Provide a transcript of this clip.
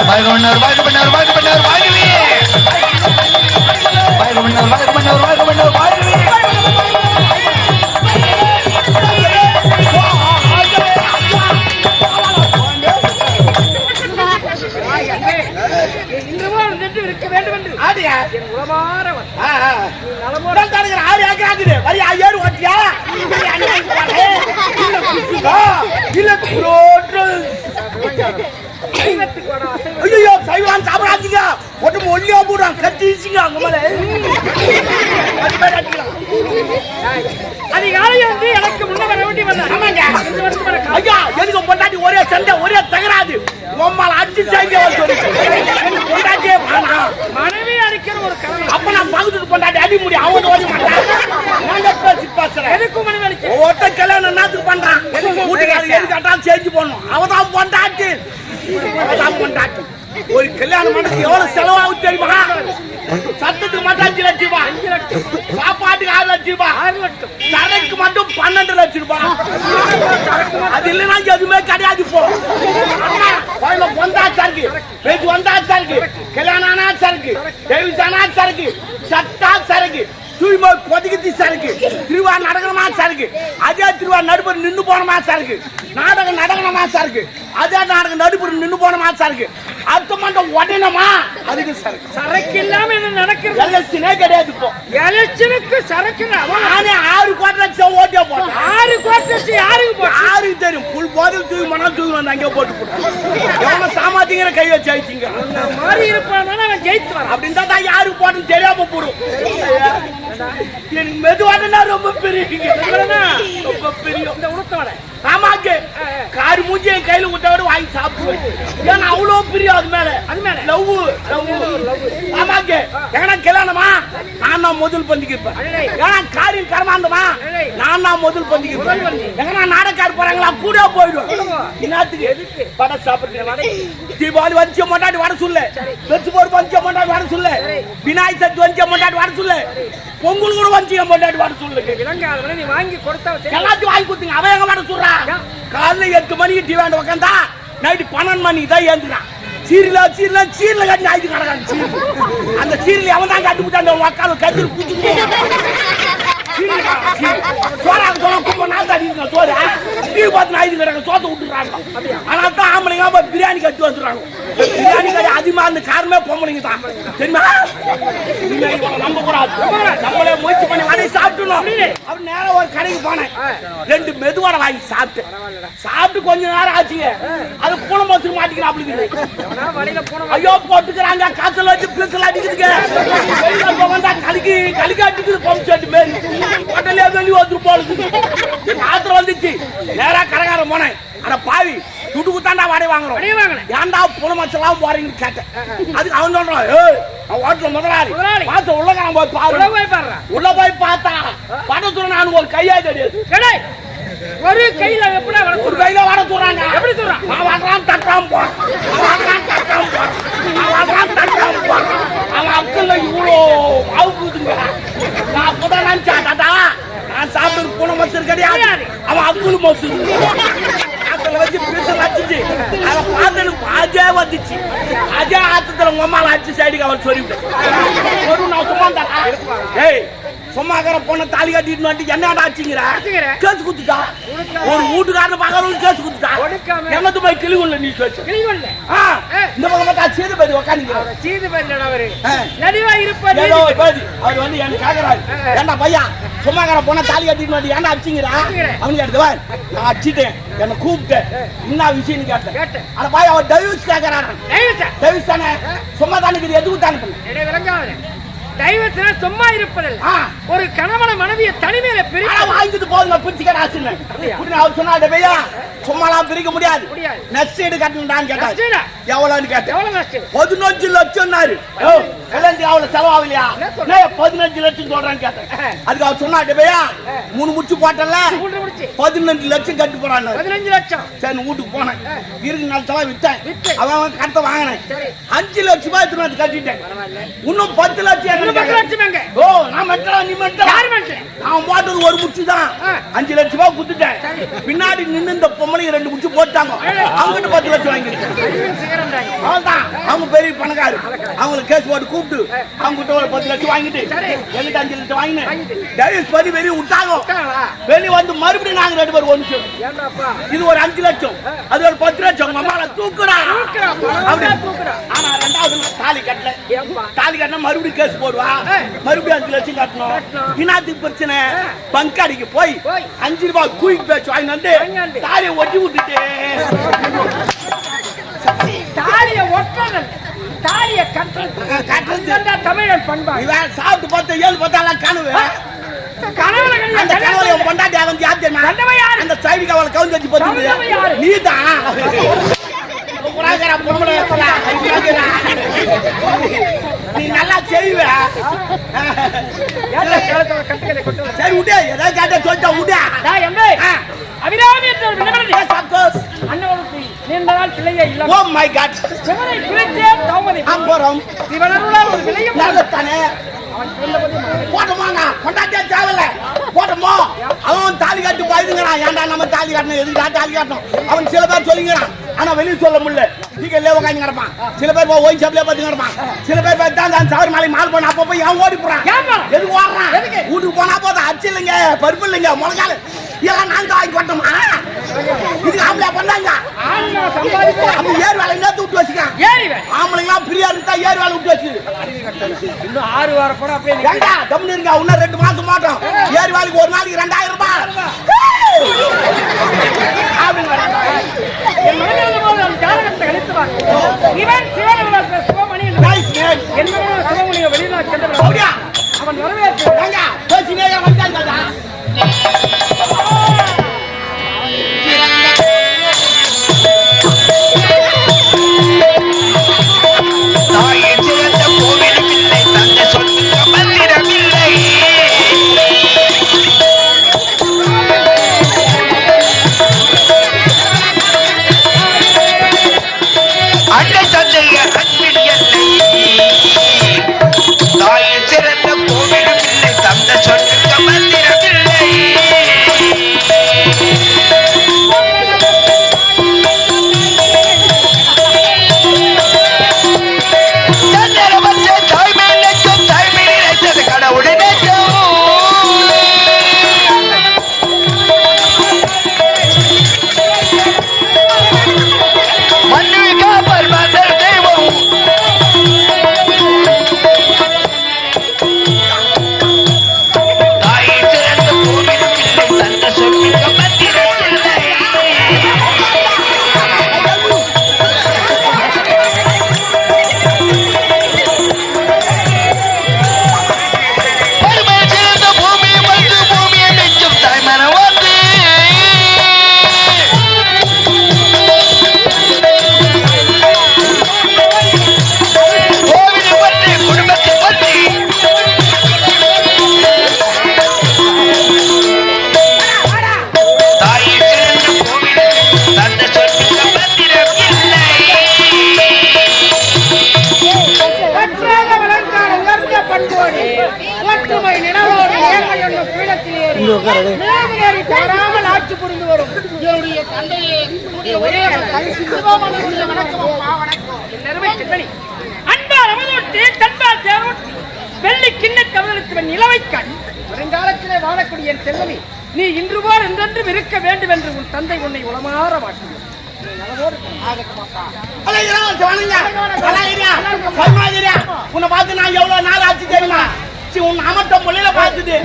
வாழ்க மன்னர் வாழ்க மன்னர் வாழ்க மன்னர் வாழ்கவே வாழ்க மன்னர் வாழ்க மன்னர் வாழ்க மன்னர் வாழ்கவே இன்னமும் நின்று இருக்க வேண்டும் என்று ஆடியா என் உளமாற வந்த இல்ல சைவான் சாப்பிடாதீங்க. ஒட்டு ஒல்லியா போடுறான் கட்டிச்சிங்க அங்க மேல. அது. அதிகாலை வந்து எனக்கு முன்ன வர வேண்டி வந்தார் ஆமாங்க. ஐயா எனக்கு பொண்டாட்டி ஒரே சண்டை ஒரே தகராது உம்மால அடிச்சு எனக்கு பொண்டாட்டியே மனைவி அடிக்கிற ஒரு கணவன் அப்ப நான் பகுதிக்கு பொண்டாட்டி அடி முடியும் அவன் ஓடி மாட்டான் எதுக்கும் மனைவி அடிக்க ஒருத்த கல்யாணம் என்னத்துக்கு பண்றான்? வீட்டுக்காரங்க எது கேட்டாலும் செஞ்சு போடணும். அவதான் பொண்டாட்டி. அவதான் பொண்டாட்டி. ஒரு கல்யாணம் பண்ணது எவ்வளவு செலவாகும் தெரியுமா? சத்தத்துக்கு மட்டும் அஞ்சு லட்சம் ரூபாய். அஞ்சு லட்சம் சாப்பாட்டுக்கு ஆறு லட்சம் ரூபாய். ஆறு லட்சம். தரைக்கு மட்டும் பன்னெண்டு லட்சம் ரூபாய். அது இல்லைன்னா எதுவுமே கிடையாது அண்ணா, கோயில வந்தாச்சா இருக்கு பேச்சு வந்தாச்சா இருக்கு கல்யாணம் ஆனாச்சா இருக்கு தேவிசானா சரக்கு சட்டா சரக்கு. தூய்மை கொதிக்கத்தி சரக்கு. திருவா நடக்கணுமா சரக்கு? அதே திருவா நடுப்பர் நின்னு போனமா சரக்கு? நாடகம் நடக்கணுமா சரக்கு? அதே நாடகம் நடுப்பர் நின்னு போனமா சரக்கு? அடுத்த மண்டம் உடனமா அதுக்கு சரக்கு. சரக்கு இல்லாம என்ன நடக்கிறது? எல்எஸ்டினே கிடையாது இப்போ. எலெக்ஷனுக்கு சரக்கு நானே ஆறு கோட்டை லட்சம் ஓட்டே போட்டேன். ஆறு கோட்டை யாருக்கு போச்சு யாருக்கு தெரியும்? புல் போதில் தூக்கி மணல் தூக்கி வந்து அங்கே போட்டு போட்டு எவனை சாமாத்திங்கிற கை வச்சு ஆயிடுச்சிங்க மாதிரி இருப்பான் அவன் ஜெயித்து அப்படின்னு தான் யாருக்கு போட்டுன்னு தெரியாம போடும். மெதுவானா ரொம்ப பெரிய ரொம்ப பெரிய. இந்த உளுத்தவடை. ஆமாங்க காரி மூஞ்சி என் கையில விட்டவரை வாங்கி சாப்பிடுவேன். ஏன்னா அவ்வளோ பிரியம் அது மேல. அது மேல? லவ் லவ் ஆமாங்க ஏன்னா கல்யாணமா நான் முதல் பந்திக்கிருப்பேன் அடடே. ஏன்னா காரியம் கரமாந்தமா? அடடே. நான் தான் முதல் பந்திக்கிருப்பேன் முதல் பந்தி. எங்கன்னா நாடகார் போறாங்களா? கூட போயிடும் என்னத்துக்கு எதுக்கு? வடை சாப்பிடுறேன் தீபாவளி வஞ்ச மாட்டாடி வர சொல்ல. வெச்சு போர் வஞ்ச மாட்டாடி வர சொல்ல. விநாயகர் சதுர்த்தி வஞ்ச மாட்டாடி வர சொல்ல. பொங்கல் கூட வஞ்சிய மாட்டாடி வர சொல்லு. விலங்காதவனை நீ வாங்கி கொடுத்தா. எல்லாத்தையும் வாங்கி கொடுத்தீங்க. அவன் எங்க வர சொல்றா காலைல எட்டு மணிக்கு டிவாண்ட உட்காந்தா நைட்டு பன்னெண்டு மணிக்கு தான் ஏந்துறான் சீரியல சீரியல சீரியல கட்டி ஆயிட்டு கிடக்கான் சீர் அந்த சீரில் அவன் தான் கட்டி விட்டு அந்த உட்காந்து கத்திரி குச்சி சோறாக சோழ கும்ப நான் தான் இருக்கணும் சோறு. டிவி பார்த்து நாய்க்கு கிடக்க சோத்த விட்டுறாங்க அதனால தான் ஆம்பளைங்க அப்ப பிரியாணி கட்டி வந்துடுறாங்க. பிரியாணி கட்டி அதிகமா அந்த காரணமே பொம்பளைங்க தான். தெரியுமா? நம்ப கூடாது. நம்மளே முயற்சி பண்ணி வாடகை சாப்பிட்டுணும். அப்படி நேரம் ஒரு கடைக்கு போனேன். ரெண்டு மெதுவடை வாங்கி சாப்பிட்டேன். சாப்பிட்டு கொஞ்ச நேரம் ஆச்சுங்க. அது பூனை மசுக்கு மாட்டிக்கிறேன் அப்படி ஐயோ போட்டுக்கிறாங்க. காத்துல வச்சு பிளஸ்ல அடிக்குதுங்க. வந்தா கலிக்கு கலிக்கு அடிக்குது பம்பு செட்டு மாரி உடனே வெளியே வந்துட்டு போடுது என் வந்துச்சு. நேரா கரகாரம் போனேன். அட பாவி துட்டு குத்தாண்டா வாடகை வாங்குறோம். ஏன்டா புன மச்சலாம் போறீங்கன்னு கேட்டேன். அதுக்கு அவன் சொல்றான் ஏய் நான் ஹோட்டல் முதலாளி. பார்த்து உள்ள காண போய் உள்ள பாரு போய் பாடுறா உள்ள போய் பார்த்தா படத்துல நான் ஒரு கையா கடை ஒரு கையில எப்படி ஒரு கையில வர சொல்றாங்க எப்படி சொல்றான்? நான் வாங்கலாம் தட்டாம போறேன். நான் வாங்கலாம் தட்டாம போறேன். நான் வாங்கலாம் தட்டாம போறேன். அவன் அக்கல்ல இவ்வளோ மாவு போகுதுங்க நான் அப்பதான் நினைச்சேன் தாத்தா நான் சாப்பிட்டு பூனை மசூர் கிடையாது. அவன் அக்குள் மசூர் அக்கல்ல வச்சு பிரிசல் அடிச்சு அதை பார்த்து அஜே வந்துச்சு அஜே ஆத்தத்துல உங்க அம்மாவை அடிச்சு சைடுக்கு அவன் சொல்லிவிட்டேன் ஒரு நான் சும்மா ஏய் சும்மாக்கிற பொண்ணை தாலி கட்டிட்டு வந்து என்னடா ஆச்சுங்கிற? கேஸ் குத்துட்டா? ஒரு வீட்டுக்காரன் பார்க்கறவங்க கேஸ் குத்துட்டா. என்னத்து போய் கிளி உள்ள நீ கேச்சு கிளிகொள்ள இந்த பக்கம் பார்த்தா சேதுபதி உக்காந்துக்கிறார் சீது பேர் அவரு. நடிவா இருப்பாரு அவர் வந்து ஆ, ஆ. ஏண்டா பையா சும்மாக்கார பொண்ணை தாலி கட்டிட்டு வந்து ஏன்டா அடிச்சிங்கிறா. அவனுக்கு எடுத்து வா நான் அடிச்சிட்டேன். என்னை கூப்பிட்டேன். என்ன விஷயம்னு கேட்டேன். அட பாய் அவர் டைவர்ஸ் தெய்வத்தை டைவர்ஸ் தானே? சும்மா தானே எதுக்கு தானே தெய்வத்தினா சும்மா இருப்பதில்லை. ஒரு கணவன மனைவிய தனிமையில பிரிக்க வாங்கிட்டு போதுங்க பிரிச்சுக்கடா ஆச்சுன்னு அவர் சொன்னாரு பையா சும்மாலாம் பிரிக்க முடியாது முடியாது. நெக்ஸ்ட் சைடு கட்டணும்டான்னு நஷ்டீடா? எவ்வளோன்னு கேட்டேன். பதினஞ்சு லட்சம்னாரு ஓ, கல்யாணத்துக்கு அவ்வளவு செலவாகலையா? பதினஞ்சு லட்சம் சொல்றேன்னு கேட்டேன். அதுக்கு அவர் சொன்னாரு பையா மூணு முடிச்சு போட்டல பதினஞ்சு லட்சம் கட்டி போறான்னு. பதினஞ்சு லட்சம். சரி வீட்டுக்கு போனேன். இருக்கு நிலத்தெல்லாம் வித்தேன் வித்து. அவன் கடத்த வாங்கினேன். அஞ்சு லட்சம் ரூபாய் வந்து கட்டிட்டேன். இன்னும் பத்து லட்சம். லட்சம் ஓ நான் மெட்டலா நீ மட்டும் நான் போட்டது ஒரு முச்சு தான். அஞ்சு லட்சம் ரூபாய் குத்துட்டேன். பின்னாடி நின்னு இந்த பொம்பளைங்க ரெண்டு முச்சு போட்டாங்க. ஏழு. அவங்கிட்ட பத்து லட்சம் தாங்க அவ்வளவுதான். அவங்க பெரிய பணக்காரு. அவங்களுக்கு கேஸ் போட்டு கூப்பிட்டு அவங்க கிட்ட ஒரு பத்து லட்சம் வாங்கிட்டு. எங்கிட்ட அஞ்சு லட்சம் வாங்கினேன். டைவர்ஸ் பண்ணி வெளியே விட்டாங்க? வெளியே வந்து மறுபடியும் நாங்க ரெண்டு பேரும் ஒன்று இது ஒரு அஞ்சு லட்சம். அது ஒரு பத்து லட்சம். உங்க அம்மால தூக்குறா தூக்குறா, பரவாயில்ல, அப்படி. ஆனா ரெண்டாவது தாலி கட்டல தாலி கட்டினா மறுபடியும் கேஸ் போடுவா. மறுபடியும் அஞ்சு லட்சம் கட்டணும். இனாத்துக்கு பிரச்சனை. பங்காடிக்கு போய். அஞ்சு ரூபாய் குயிக் பேச்சு வாங்கி வந்து. தாலியை ஒட்டி விட்டுட்டு தாலிய ஒட்டணும் தாலிய கட்டுறது தமிழன் பண்பாடு இவன் சாப்பிட்டு பார்த்து ஏழு பார்த்தாலாம் கனவு அந்த கனவுல பொண்டாட்டி அவன் யார் தெரியுமா? அந்த சைடுக்கு அவளை கவுந்து வச்சு கவுந்தவன் யாரு? புறாக்கரா பொம்பளை. நீ நல்லா செய்வ? சரி விடு ஏதாவது கேட்ட சொல்லிட்டா விடு. அபிராமி course. அன்னவருக்கு நீண்ட நாள் பிள்ளையே இல்ல Oh my God. சிவனை குறித்தே தாமதை அப்புறம் சிவனருளால் ஒரு விலையும் மகனை போட்டோமாங்க கொண்டாட்டியா தேவையில்ல. போட்டோமோ அவன் தாலி கட்டி பயந்துங்கிறான் ஏன்டா நம்ம தாலி கட்டணும்? எதுக்குடா தாலி கட்டணும்? அவன் சில பேர் சொல்லிங்கிறான் ஆனா வெளிய சொல்ல முடியல. டீக்கல்லே உட்காந்து கிடப்பான். சில பேர் போய் ஒயின் ஷாப்லயே பார்த்து கிடப்பான். சில பேர் பார்த்து தான் சவரி மலை மால் பண்ண அப்ப போய் அவன் ஓடி போறான்? எதுக்கு ஓடுறான்? எதுக்கு? வீட்டுக்கு போனா போதும். அரிசி இல்லைங்க பருப்பு இல்லைங்க முளகால் இதெல்லாம் தான் வாங்கி கொட்டோமா இதுக்கு ஆம்பளை பண்ணாங்க அப்ப ஏர் வேலை நேத்து விட்டு வச்சுக்கான் ஏறிவன் ஆம்பளைங்களாம் ஃப்ரீயா இருந்தா ஏர் வேலை விட்டு வச்சு. இன்னும் ஆறு வார படம் அப்படியே. ஏண்டா தம்னு இருங்க இன்னும் ரெண்டு மாசம் மாட்டோம். ஏறி வேலைக்கு ஒரு நாளைக்கு ரெண்டாயிரம் ரூபாய். இவன் பிற சிவமணி. என் மகனும் சிவமணியை வெளிநாடு அப்படியா? அவன் வரவேற்பு பேசினே வந்தாங்கடா. ஒற்றுமை ஏழ்மை பீடத்தில் தவறாமல் ஆட்சி புரிந்து வரும். என்னுடைய தந்தையே உன்னுடைய ஒரே மகன். சிவமணியுடைய வணக்கம். அம்மா, வணக்கம். என் அருமை சிந்தனை. அன்பால் அமுதூட்டி, தன்பால் தேரூட்டி, வெள்ளி கிண்ண கவலத்துவன் நிலவை கண் வருங்காலத்திலே வாழக்கூடிய என் செல்வமே நீ இன்று போல் என்றென்றும் இருக்க வேண்டும் என்று உன் தந்தை உன்னை உளமாற இருக்கியா? உன்னை பார்த்து நான் எவ்வளவு நாள் ஆச்சு தெரியுமா? உன் அமட்ட மொழியில பார்த்துட்டு